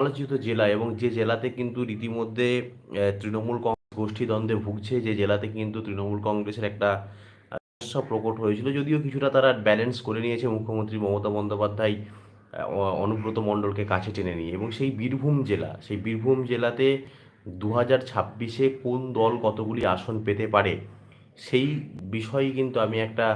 সমালোচিত জেলা এবং যে জেলাতে কিন্তু রীতিমধ্যে তৃণমূল কংগ্রেস গোষ্ঠীদ্বন্দ্বে ভুগছে, যে জেলাতে কিন্তু তৃণমূল কংগ্রেসের একটা সমস্যা প্রকট হয়েছিল, যদিও কিছুটা তারা ব্যালেন্স করে নিয়েছে মুখ্যমন্ত্রী মমতা বন্দ্যোপাধ্যায় অনুব্রত মণ্ডলকে কাছে টেনে নিয়ে। এবং সেই বীরভূম জেলা, সেই বীরভূম জেলাতে দু হাজার ছাব্বিশে কোন দল কতগুলি আসন পেতে পারে, সেই বিষয়ে কিন্তু আমি একটা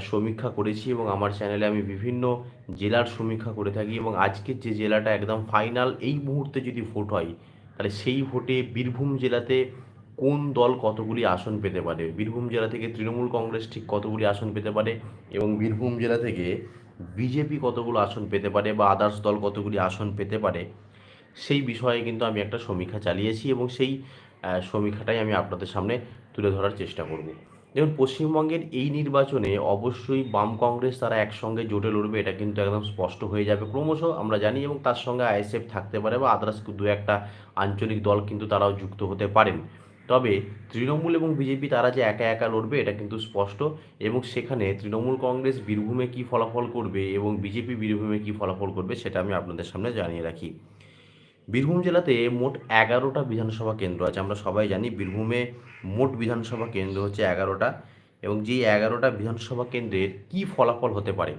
সমীক্ষা করেছি এবং আমার চ্যানেলে আমি বিভিন্ন জেলার সমীক্ষা করে থাকি এবং আজকের যে জেলাটা একদম ফাইনাল এই মুহূর্তে যদি ভোট হয়, তাহলে সেই ভোটে বীরভূম জেলাতে কোন দল কতগুলি আসন পেতে পারে? বীরভূম জেলা থেকে তৃণমূল কংগ্রেস ঠিক কতগুলি আসন পেতে পারে? এবং বীরভূম জেলা থেকে বিজেপি কতগুলো আসন পেতে পারে বা আদার্স দল কতগুলি আসন পেতে পারে? সেই বিষয়ে কিন্তু আমি একটা সমীক্ষা চালিয়েছি এবং সেই সমীক্ষাটাই আমি আপনাদের সামনে তুলে ধরার চেষ্টা করব। দেখুন, পশ্চিমবঙ্গের এই নির্বাচনে অবশ্যই বাম কংগ্রেস তারা একসঙ্গে জোটে লড়বে, এটা কিন্তু একদম স্পষ্ট হয়ে যাবে। ক্রমশ আমরা জানি এবং তার সঙ্গে আইএসএফ থাকতে পারে বা আদার্স দু একটা আঞ্চলিক দল কিন্তু তারাও যুক্ত হতে পারেন। তবে তৃণমূল এবং বিজেপি তারা যে একা একা লড়বে, এটা কিন্তু স্পষ্ট এবং সেখানে তৃণমূল কংগ্রেস বীরভূমে কী ফলাফল করবে এবং বিজেপি বীরভূমে কী ফলাফল করবে, সেটা আমি আপনাদের সামনে জানিয়ে রাখি। বীরভূম জেলাতে মোট এগারোটা বিধানসভা কেন্দ্র আছে। আমরা সবাই জানি বীরভূমে মোট বিধানসভা কেন্দ্র হচ্ছে এগারোটা এবং যেই এগারোটা বিধানসভা কেন্দ্রের কি ফলাফল হতে পারে?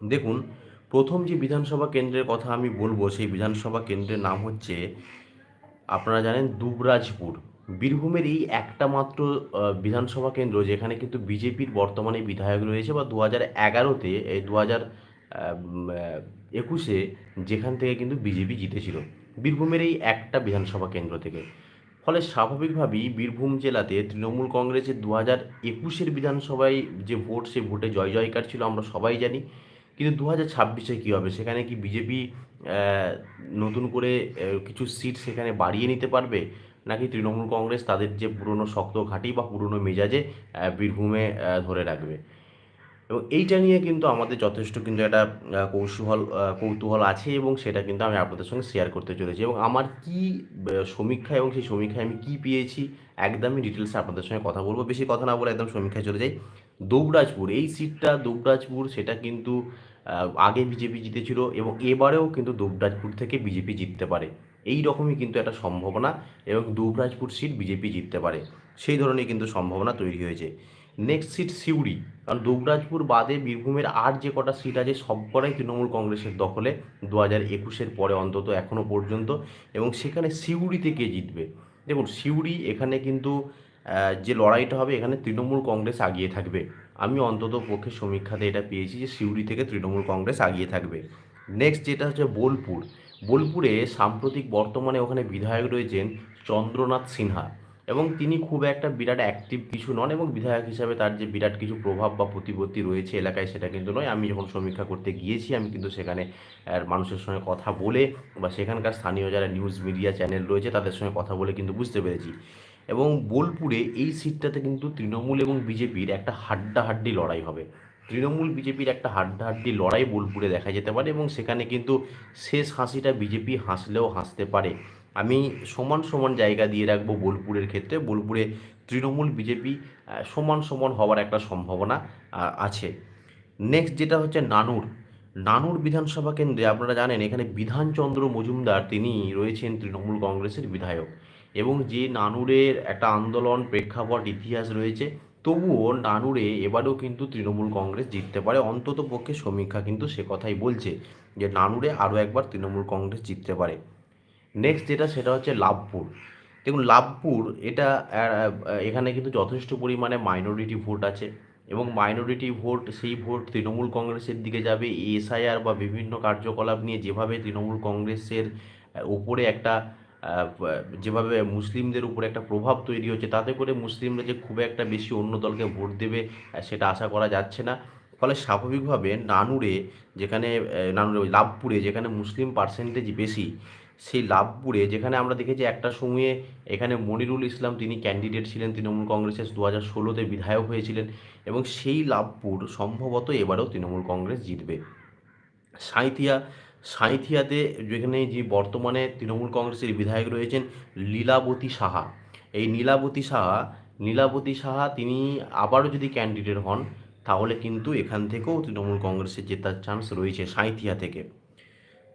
দেখুন, প্রথম যে বিধানসভা কেন্দ্রের কথা আমি বলব, সেই বিধানসভা কেন্দ্রের নাম হচ্ছে আপনারা জানেন দুবরাজপুর। বীরভূমের এই একটা মাত্র বিধানসভা কেন্দ্র যেখানে কিন্তু বিজেপির বর্তমানে বিধায়ক রয়েছে বা দু হাজার এগারোতে এই দু হাজার একুশে যেখান থেকে কিন্তু বিজেপি জিতেছিল, বীরভূমের এই একটা বিধানসভা কেন্দ্র থেকে। ফলে স্বাভাবিকভাবেই বীরভূম জেলাতে তৃণমূল কংগ্রেসের দু হাজার একুশের বিধানসভায় যে ভোট, সে ভোটে জয় জয়কার ছিল, আমরা সবাই জানি। কিন্তু দু হাজার ছাব্বিশে কী হবে? সেখানে কি বিজেপি নতুন করে কিছু সিট সেখানে বাড়িয়ে নিতে পারবে? নাকি তৃণমূল কংগ্রেস তাদের যে পুরনো শক্ত ঘাঁটি বা পুরনো মেজাজে বীরভূমে ধরে রাখবে? এবং এইটা নিয়ে কিন্তু আমাদের যথেষ্ট কিন্তু একটা আহ, কৌতূহল আছে এবং সেটা কিন্তু আমি আপনাদের সঙ্গে শেয়ার করতে চলেছি। এবং আমার কি সমীক্ষা এবং সেই সমীক্ষায় আমি কি পেয়েছি একদমই ডিটেলসে আপনাদের সঙ্গে কথা বলব। বেশি কথা না বলে একদম সমীক্ষায় চলে যাই। দুবরাজপুর এই সিটটা দুবরাজপুর সেটা কিন্তু আগে বিজেপি জিতেছিল এবং এবারেও কিন্তু দুবরাজপুর থেকে বিজেপি জিততে পারে। এই রকমই কিন্তু একটা সম্ভাবনা এবং দুবরাজপুর সিট বিজেপি জিততে পারে। সেই ধরনের কিন্তু সম্ভাবনা তৈরি হয়েছে। Next seat Suri. কারণ দুবরাজপুর বাদে বীরভূমের আর যে কটা সিট আছে, সব কটাই তৃণমূল কংগ্রেসের দখলে দু হাজার একুশের পরে অন্তত এখনও পর্যন্ত। এবং সেখানে সিউড়িতে কে জিতবে? দেখুন, সিউড়ি এখানে কিন্তু যে লড়াইটা হবে, এখানে তৃণমূল কংগ্রেস আগিয়ে থাকবে। আমি অন্তত পক্ষে সমীক্ষাতে এটা পেয়েছি যে সিউড়ি থেকে তৃণমূল কংগ্রেস আগিয়ে থাকবে। নেক্সট যেটা হচ্ছে বোলপুর। বোলপুরে সাম্প্রতিক বর্তমানে ওখানে বিধায়ক রয়েছেন চন্দ্রনাথ সিনহা। এবং তিনি খুব একটা বিরাট অ্যাক্টিভ কিছু নন এবং বিধায়ক হিসাবে তার যে বিরাট কিছু প্রভাব বা প্রতিপত্তি রয়েছে এলাকায় সেটা কিন্তু নয়। আমি যখন সমীক্ষা করতে গিয়েছি, আমি কিন্তু সেখানে মানুষের সঙ্গে কথা বলে বা সেখানকার স্থানীয় যারা নিউজ মিডিয়া চ্যানেল রয়েছে তাদের সঙ্গে কথা বলে কিন্তু বুঝতে পেরেছি। এবং বোলপুরে এই সিটটাতে কিন্তু তৃণমূল এবং বিজেপির একটা হাড্ডাহাড্ডি লড়াই হবে। তৃণমূল, বিজেপির একটা হাড্ডাহাড্ডি লড়াই বোলপুরে দেখা যেতে পারে এবং সেখানে কিন্তু শেষ হাসিটা বিজেপি হাসলেও হাসতে পারে। আমি সমান সমান জায়গা দিয়ে রাখব বোলপুরের ক্ষেত্রে। বোলপুরে তৃণমূল, বিজেপি সমান সমান হওয়ার একটা সম্ভাবনা আছে। নেক্সট যেটা হচ্ছে নানুর। নানুর বিধানসভা কেন্দ্রে আপনারা জানেন, এখানে বিধানচন্দ্র মজুমদার তিনি রয়েছেন তৃণমূল কংগ্রেসের বিধায়ক। এবং যে নানুরের একটা আন্দোলন প্রেক্ষাপট, ইতিহাস রয়েছে, তবুও নানুরে এবারেও কিন্তু তৃণমূল কংগ্রেস জিততে পারে। অন্তত পক্ষে সমীক্ষা কিন্তু সে কথাই বলছে যে, নানুরে আরও একবার তৃণমূল কংগ্রেস জিততে পারে। নেক্সট যেটা সেটা হচ্ছে লাভপুর। দেখুন, লাভপুর এটা এখানে কিন্তু যথেষ্ট পরিমাণে মাইনরিটি ভোট আছে এবং মাইনরিটি ভোট সেই ভোট তৃণমূল কংগ্রেসের দিকে যাবে। এসআইআর বা বিভিন্ন কার্যকলাপ নিয়ে যেভাবে তৃণমূল কংগ্রেসের উপরে একটা যেভাবে মুসলিমদের উপরে একটা প্রভাব তৈরি হচ্ছে, তাতে করে মুসলিমরা যে খুব একটা বেশি অন্য দলকে ভোট দেবে সেটা আশা করা যাচ্ছে না। ফলে স্বাভাবিকভাবে নানুরে যেখানে নানুরে লাভপুরে যেখানে মুসলিম পার্সেন্টেজ বেশি সেই লাভপুরে যেখানে আমরা দেখেছি একটা সময়ে এখানে মনিরুল ইসলাম তিনি ক্যান্ডিডেট ছিলেন, তৃণমূল কংগ্রেসের দু হাজার ষোলোতে বিধায়ক হয়েছিলেন এবং সেই লাভপুর সম্ভবত এবারেও তৃণমূল কংগ্রেস জিতবে। সাঁইথিয়া, সাঁইথিয়াতে যেখানে যে বর্তমানে তৃণমূল কংগ্রেসের বিধায়ক রয়েছেন লীলাবতী সাহা। এই নীলাবতী সাহা নীলাবতী সাহা তিনি আবারও যদি ক্যান্ডিডেট হন, তাহলে কিন্তু এখান থেকেও তৃণমূল কংগ্রেসের জেতার চান্স রয়েছে সাঁইথিয়া থেকে।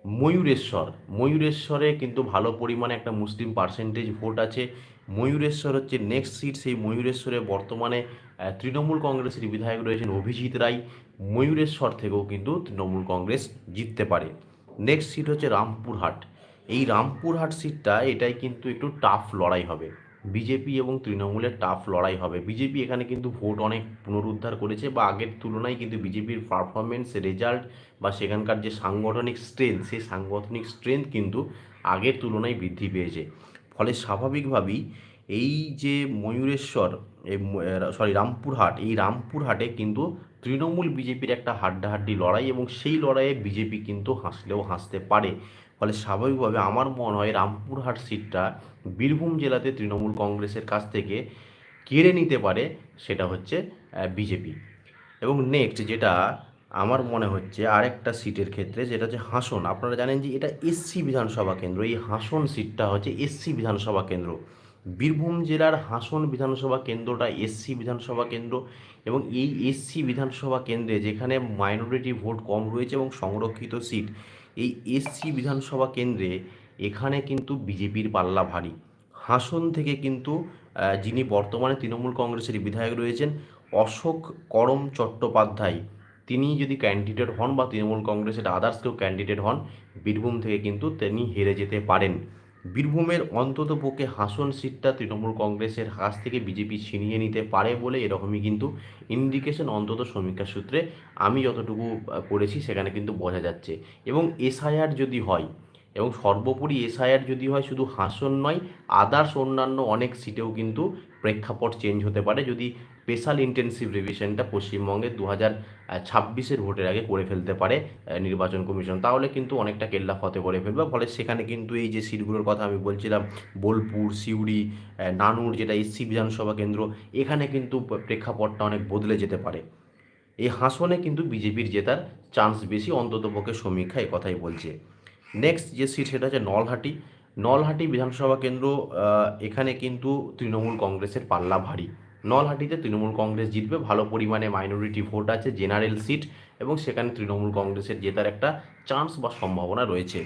ময়ূরেশ্বর। ময়ূরেশ্বরে কিন্তু ভালো পরিমাণে একটা মুসলিম পার্সেন্টেজ ভোট আছে। ময়ূরেশ্বর হচ্ছে নেক্সট সিট সেই ময়ূরেশ্বরে বর্তমানে তৃণমূল কংগ্রেসের বিধায়ক রয়েছেন অভিজিৎ রায়। ময়ূরেশ্বর থেকেও কিন্তু তৃণমূল কংগ্রেস জিততে পারে। নেক্সট সিট হচ্ছে রামপুরহাট। এই রামপুরহাট সিটটা এটাই কিন্তু একটু টাফ লড়াই হবে। বিজেপি এবং তৃণমূলের টাফ লড়াই হবে। বিজেপি এখানে কিন্তু ভোট অনেক পুনরুদ্ধার করেছে বা আগের তুলনায় কিন্তু বিজেপির পারফরমেন্স রেজাল্ট বা সেখানকার যে সাংগঠনিক স্ট্রেংথ সেই সাংগঠনিক স্ট্রেংথ কিন্তু আগের তুলনায় বৃদ্ধি পেয়েছে। ফলে স্বাভাবিকভাবেই এই যে ময়ূরেশ্বর সরি রামপুরহাট, এই রামপুরহাটে কিন্তু তৃণমূল বিজেপির একটা হাড্ডাহাড্ডি লড়াই এবং সেই লড়াইয়ে বিজেপি কিন্তু হাসলেও হাসতে পারে। ফলে স্বাভাবিকভাবে আমার মনে হয় রামপুরহাট সিটটা বীরভূম জেলাতে তৃণমূল কংগ্রেসের কাছ থেকে কেড়ে নিতে পারে, সেটা হচ্ছে বিজেপি। এবং নেক্সট যেটা আমার মনে হচ্ছে আরেকটা সিটের ক্ষেত্রে, যেটা হচ্ছে হাসন। আপনারা জানেন যে এটা এসসি বিধানসভা কেন্দ্র। এই হাসন সিটটা হচ্ছে এসসি বিধানসভা কেন্দ্র। বীরভূম জেলার হাসন বিধানসভা কেন্দ্রটা এসসি বিধানসভা কেন্দ্র এবং এই এসসি বিধানসভা কেন্দ্রে যেখানে মাইনরিটি ভোট কম রয়েছে এবং সংরক্ষিত সিট এই এসসি বিধানসভা কেন্দ্রে এখানে কিন্তু বিজেপির পাল্লা ভারী। হাসন থেকে কিন্তু যিনি বর্তমানে তৃণমূল কংগ্রেসের বিধায়ক রয়েছেন, অশোক করম চট্টোপাধ্যায়। তিনি যদি ক্যান্ডিডেট হন বা তৃণমূল কংগ্রেসের আদার্স কেউ ক্যান্ডিডেট হন, বীরভূম থেকে কিন্তু তিনি হেরে যেতে পারেন। বীরভূমের অন্তত পক্ষে হাসন সিটটা তৃণমূল কংগ্রেসের কাছ থেকে বিজেপি ছিনিয়ে নিতে পারে বলে এরকমই কিন্তু ইন্ডিকেশন অন্তত সমীক্ষা সূত্রে আমি যতটুকু পড়েছি সেখানে কিন্তু বোঝা যাচ্ছে। এবং এসআইআর যদি হয়, এবং সর্বোপরি এসআইআর যদি হয় শুধু হাসন নয় আদার্স অন্যান্য অনেক সিটেও কিন্তু প্রেক্ষাপট চেঞ্জ হতে পারে। যদি স্পেশাল ইন্টেন্সিভ রিভিশনটা পশ্চিমবঙ্গে দু হাজার ছাব্বিশের ভোটের আগে করে ফেলতে পারে নির্বাচন কমিশন। তাহলে কিন্তু অনেকটা কেল্লা ফতে করে ফেলবে। ফলে সেখানে কিন্তু এই যে সিটগুলোর কথা আমি বলছিলাম, বোলপুর, সিউড়ি নানুর যেটা এসসি বিধানসভা কেন্দ্র, এখানে কিন্তু প্রেক্ষাপটটা অনেক বদলে যেতে পারে। এই হাসনে কিন্তু বিজেপির জেতার চান্স বেশি, অন্তত পক্ষে সমীক্ষা কথাই বলছে। নেক্সট যে সিট সেটা হচ্ছে নলহাটি। নলহাটি বিধানসভা কেন্দ্র এখানে কিন্তু তৃণমূল কংগ্রেসের পাল্লা ভারী। নলহাটিতে তৃণমূল কংগ্রেস জিতবে, ভালো পরিমাণে মাইনরিটি ভোট আছে জেনারেল সিট এবং সেখানে তৃণমূল কংগ্রেসের জেতার একটা চান্স বা সম্ভাবনা রয়েছে।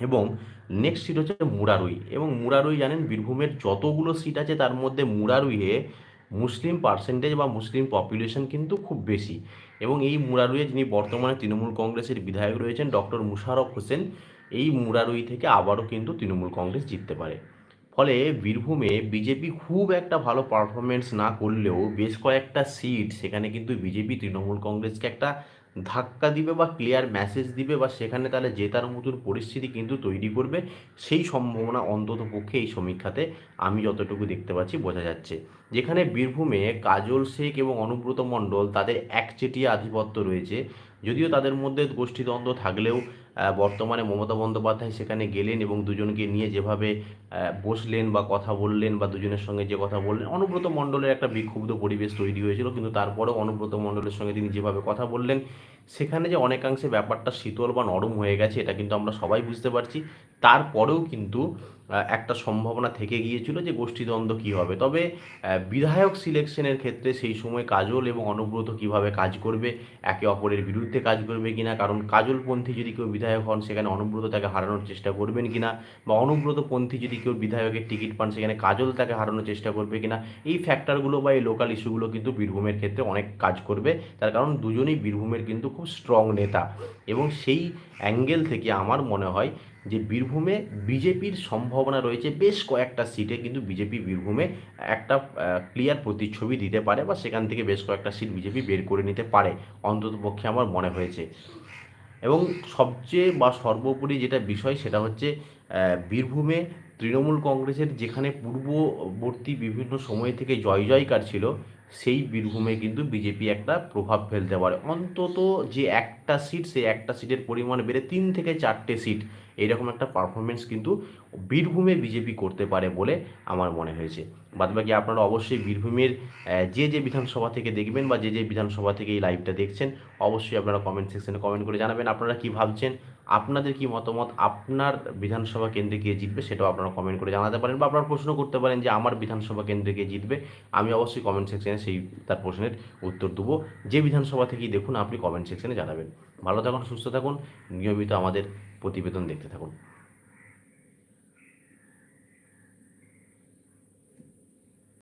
এবং নেক্সট সিট হচ্ছে মুরারুই। এবং মুরারুই জানেন, বীরভূমের যতগুলো সিট আছে, তার মধ্যে মুরারুইয়ে মুসলিম পার্সেন্টেজ বা মুসলিম পপুলেশন কিন্তু খুব বেশি। এবং এই মুরারুইয়ে যিনি বর্তমানে তৃণমূল কংগ্রেসের বিধায়ক রয়েছেন ডক্টর মুশারফ হোসেন, এই মুরারুই থেকে আবারও কিন্তু তৃণমূল কংগ্রেস জিততে পারে। ফলে বীরভূমে বিজেপি খুব একটা ভালো পারফরমেন্স না করলেও বেশ কয়েকটা সিট সেখানে কিন্তু বিজেপি তৃণমূল কংগ্রেসকে একটা ধাক্কা দিবে বা ক্লিয়ার মেসেজ দিবে বা সেখানে তাহলে জেতার মতন পরিস্থিতি কিন্তু তৈরি করবে। সেই সম্ভাবনা অন্তত পক্ষে এই সমীক্ষাতে আমি যতটুকু দেখতে পাচ্ছি বোঝা যাচ্ছে। যেখানে বীরভূমে কাজল শেখ এবং অনুব্রত মণ্ডল তাদের একচেটিয়া আধিপত্য রয়েছে। যদিও তাদের মধ্যে গোষ্ঠীদ্বন্দ্ব থাকলেও বর্তমানে মমতা বন্দ্যোপাধ্যায় সেখানে গেলেন এবং দুজনকে নিয়ে যেভাবে বসলেন বা কথা বললেন বা দুজনের সঙ্গে যে কথা বললেন, অনুব্রত মণ্ডলের একটা বিক্ষুব্ধ পরিবেশ তৈরি হয়েছিল। কিন্তু তারপরেও অনুব্রত মণ্ডলের সঙ্গে তিনি যেভাবে কথা বললেন, সেখানে যে অনেকাংশে ব্যাপারটা শীতল বা নরম হয়ে গেছে, এটা কিন্তু আমরা সবাই বুঝতে পারছি। তারপরেও কিন্তু একটা সম্ভাবনা থেকে গিয়েছিল যে গোষ্ঠীদ্বন্দ্ব কী হবে। তবে বিধায়ক সিলেকশনের ক্ষেত্রে সেই সময় কাজল এবং অনুব্রত কীভাবে কাজ করবে, একে অপরের বিরুদ্ধে কাজ করবে কিনা কারণ কাজলপন্থী যদি কেউ বিধায়ক হন, সেখানে অনুব্রত তাকে হারানোর চেষ্টা করবেন কিনা বা অনুব্রতপন্থী যদি কেউ বিধায়কের টিকিট পান, সেখানে কাজল তাকে হারানোর চেষ্টা করবে কিনা এই ফ্যাক্টরগুলো বা এই লোকাল ইস্যুগুলো কিন্তু বীরভূমের ক্ষেত্রে অনেক কাজ করবে। তার কারণ দুজনেই বীরভূমের কিন্তু খুব স্ট্রং নেতা। এবং সেই অ্যাঙ্গেল থেকে আমার মনে হয় যে বীরভূমে বিজেপির সম্ভাবনা রয়েছে বেশ কয়েকটা সিটে কিন্তু বিজেপি বীরভূমে একটা ক্লিয়ার প্রতিচ্ছবি দিতে পারে বা সেখান থেকে বেশ কয়েকটা সিট বিজেপি বের করে নিতে পারে অন্তত পক্ষে আমার মনে হয়েছে। এবং সবচেয়ে বা সর্বোপরি যেটা বিষয় সেটা হচ্ছে বীরভূমে তৃণমূল কংগ্রেসের যেখানে পূর্ববর্তী বিভিন্ন সময় থেকে জয় জয়কার ছিল সেই বীরভূমে কিন্তু বিজেপি একটা প্রভাব ফেলতে পারে। অন্তত যে একটা সিট সেই একটা সিটের পরিমাণ বেড়ে তিন থেকে চারটে সিট এইরকম একটা পারফরমেন্স কিন্তু বীরভূমে বিজেপি করতে পারে বলে আমার মনে হয়েছে। বাদবাকি আপনারা অবশ্যই বীরভূমের যে যে বিধানসভা থেকে দেখবেন বা যে যে বিধানসভা থেকে এই লাইভটা দেখছেন, অবশ্যই আপনারা কমেন্ট সেকশনে কমেন্ট করে জানাবেন আপনারা কি ভাবছেন, আপনাদের কি মতামত, আপনার বিধানসভা কেন্দ্রে গিয়ে জিতবে সেটাও আপনারা কমেন্ট করে জানাতে পারেন বা আপনারা প্রশ্ন করতে পারেন যে আমার বিধানসভা কেন্দ্রে গিয়ে জিতবে, আমি অবশ্যই কমেন্ট সেকশনে সেই, তার প্রশ্নের উত্তর দেবো। যে বিধানসভা থেকেই দেখুন, আপনি কমেন্ট সেকশনে জানাবেন। ভালো থাকুন সুস্থ থাকুন নিয়মিত আমাদের প্রতিবেদন দেখতে থাকুন।